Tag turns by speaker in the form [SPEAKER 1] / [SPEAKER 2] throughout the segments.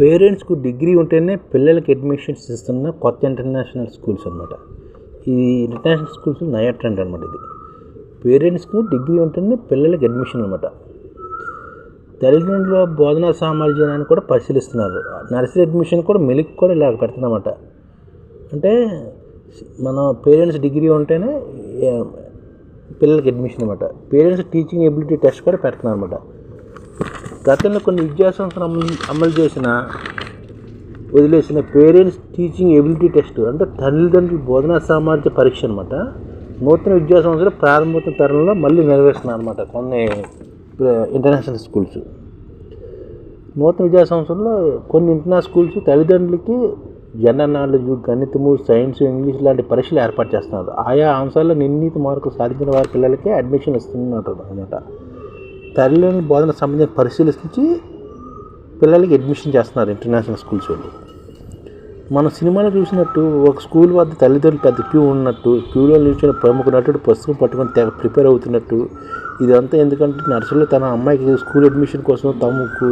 [SPEAKER 1] పేరెంట్స్కు degree ఉంటేనే పిల్లలకి admissions ఇస్తున్న కొత్త ఇంటర్నేషనల్ స్కూల్స్ అనమాట ఈ ఇంటర్నేషనల్ స్కూల్స్ నయా ట్రెండ్ అనమాట ఇది. పేరెంట్స్కు డిగ్రీ ఉంటేనే పిల్లలకి అడ్మిషన్ అనమాట తల్లిదండ్రుల బోధనా సామర్థ్యాన్ని కూడా పరిశీలిస్తున్నారు. నర్సరీ అడ్మిషన్ కూడా మెలిక్ కూడా ఇలా పెడుతున్నమాట అంటే మన పేరెంట్స్ డిగ్రీ ఉంటేనే పిల్లలకి అడ్మిషన్ అనమాట పేరెంట్స్ టీచింగ్ ఎబిలిటీ టెస్ట్ కూడా పెడుతున్నారు అనమాట గతంలో కొన్ని విద్యా సంస్థలు అమలు అమలు చేసిన వదిలేసిన పేరెంట్స్ టీచింగ్ ఎబిలిటీ టెస్ట్ అంటే తల్లిదండ్రుల బోధనా సామర్థ్య పరీక్ష అనమాట నూతన విద్యా సంవత్సరం ప్రారంభోత్సవ తరంలో మళ్ళీ నెరవేరుస్తున్నారు అనమాట కొన్ని ఇంటర్నేషనల్ స్కూల్స్ నూతన విద్యా సంవత్సరంలో కొన్ని ఇంటర్నేషనల్ స్కూల్స్ తల్లిదండ్రులకి జనరల్ నాలెడ్జ్ గణితము సైన్స్ ఇంగ్లీష్ లాంటి పరీక్షలు ఏర్పాటు చేస్తున్నారు. ఆయా అంశాల్లో నిర్ణీత మార్కులు సాధించిన వారి పిల్లలకే అడ్మిషన్ ఇస్తున్నారు అనమాట తల్లిదండ్రుల బోధన సంబంధించిన పరిశీలించి పిల్లలకి అడ్మిషన్ చేస్తున్నారు ఇంటర్నేషనల్ స్కూల్స్ వాళ్ళు. మన సినిమాలో చూసినట్టు ఒక స్కూల్ వద్ద తల్లిదండ్రులు పెద్ద క్యూ ఉన్నట్టు క్యూలో నిలిచిన ప్రముఖ నటుడు పుస్తకం పట్టుకొని తెగ ప్రిపేర్ అవుతున్నట్టు ఇదంతా ఎందుకంటే నర్సులు తన అమ్మాయికి స్కూల్ అడ్మిషన్ కోసం తమకు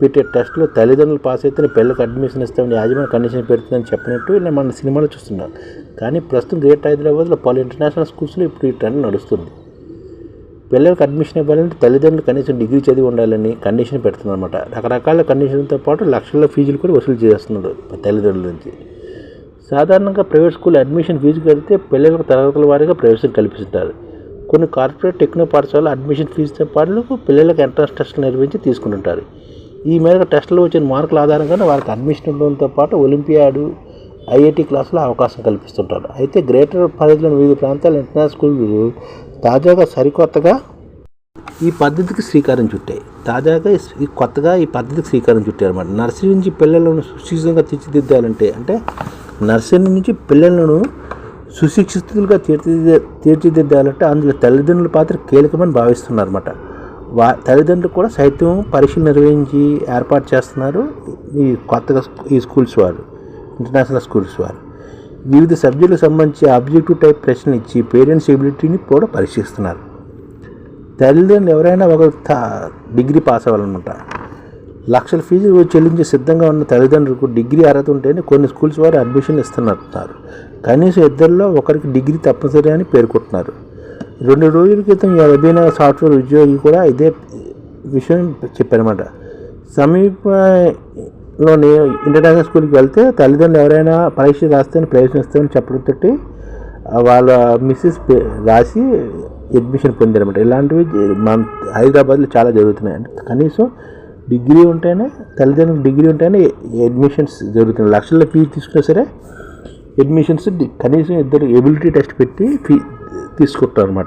[SPEAKER 1] పెట్టే టెస్ట్లో తల్లిదండ్రులు పాస్ అయితే పిల్లలకు అడ్మిషన్ ఇస్తామని యాజమాన్య కండిషన్ పెడుతుందని చెప్పినట్టు ఇలా మన సినిమాలో చూస్తున్నాం కానీ ప్రస్తుతం గ్రేట్ హైదరాబాద్లో పలు ఇంటర్నేషనల్ స్కూల్స్లో ఇప్పుడు ఈ ట్రెండ్ నడుస్తుంది. పిల్లలకు అడ్మిషన్ ఇవ్వాలంటే తల్లిదండ్రులు కనీసం డిగ్రీ చదివి ఉండాలని కండిషన్ పెడుతుందన్నమాట. రకరకాల కండిషన్లతో పాటు లక్షల ఫీజులు కూడా వసూలు చేస్తున్నారు తల్లిదండ్రుల నుంచి. సాధారణంగా ప్రైవేట్ స్కూల్ అడ్మిషన్ ఫీజు కడితే పిల్లలకు తరగతుల వారీగా ప్రవేశం కల్పిస్తుంటారు. కొన్ని కార్పొరేట్ టెక్నో పాఠశాలలు అడ్మిషన్ ఫీజుతో పాటు పిల్లలకు ఎంట్రన్స్ టెస్టులు నిర్వహించి తీసుకుంటుంటారు. ఈ మేరకు టెస్టులో వచ్చిన మార్కుల ఆధారంగానే వారికి అడ్మిషన్ ఉండడంతో పాటు ఒలింపియాడు ఐఐటి క్లాసులో అవకాశం కల్పిస్తుంటారు. అయితే గ్రేటర్ పరిధిలోని వివిధ ప్రాంతాల ఇంటర్నేషనల్ స్కూళ్ళు తాజాగా సరికొత్తగా ఈ పద్ధతికి శ్రీకారం చుట్టాయి తాజాగా ఈ- కొత్తగా ఈ పద్ధతికి శ్రీకారం చుట్టాయి అనమాట నర్సరీ నుంచి పిల్లలను సుశిక్షితంగా తీర్చిదిద్దాలంటే అంటే నర్సరీ నుంచి పిల్లలను సుశిక్షితులుగా తీర్చిదిద్దే తీర్చిదిద్దాలంటే అందులో తల్లిదండ్రుల పాత్ర కీలకమని భావిస్తున్నారు అనమాట వా తల్లిదండ్రులు కూడా సైతం పరీక్షలు నిర్వహించి ఏర్పాటు చేస్తున్నారు ఈ కొత్తగా ఈ స్కూల్స్ వారు ఇంటర్నేషనల్ స్కూల్స్ వారు. వివిధ సబ్జెక్టులకు సంబంధించి ఆబ్జెక్టివ్ టైప్ ప్రశ్నలు ఇచ్చి పేరెంట్స్ ఎబిలిటీని కూడా పరీక్షిస్తున్నారు. తల్లిదండ్రులు ఎవరైనా ఒక డిగ్రీ పాస్ అవ్వాలన్నమాట లక్షల ఫీజులు చెల్లించి సిద్ధంగా ఉన్న తల్లిదండ్రులకు డిగ్రీ అర్హత ఉంటేనే కొన్ని స్కూల్స్ వారు అడ్మిషన్ ఇస్తున్నారు కనీసం ఇద్దరిలో ఒకరికి డిగ్రీ తప్పనిసరి అని పేర్కొంటున్నారు రెండు రోజుల క్రితం అభినవ సాఫ్ట్వేర్ ఉద్యోగి కూడా ఇదే విషయం చెప్పారన్నమాట. లోని ఇంటర్నేషనల్ స్కూల్కి వెళ్తే తల్లిదండ్రులు ఎవరైనా పరీక్ష రాస్తే చెప్పడం చెప్పడంతో వాళ్ళ మిస్సెస్ రాసి అడ్మిషన్ పొందారనమాట ఇలాంటివి మన హైదరాబాద్లో చాలా జరుగుతున్నాయి. అంటే కనీసం డిగ్రీ ఉంటేనే తల్లిదండ్రులకు డిగ్రీ ఉంటేనే అడ్మిషన్స్ జరుగుతున్నాయి. లక్షల్లో ఫీజు తీసుకున్నా సరే అడ్మిషన్స్ కనీసం ఇద్దరు ఎబిలిటీ టెస్ట్ పెట్టి ఫీ తీసుకుంటారు అనమాట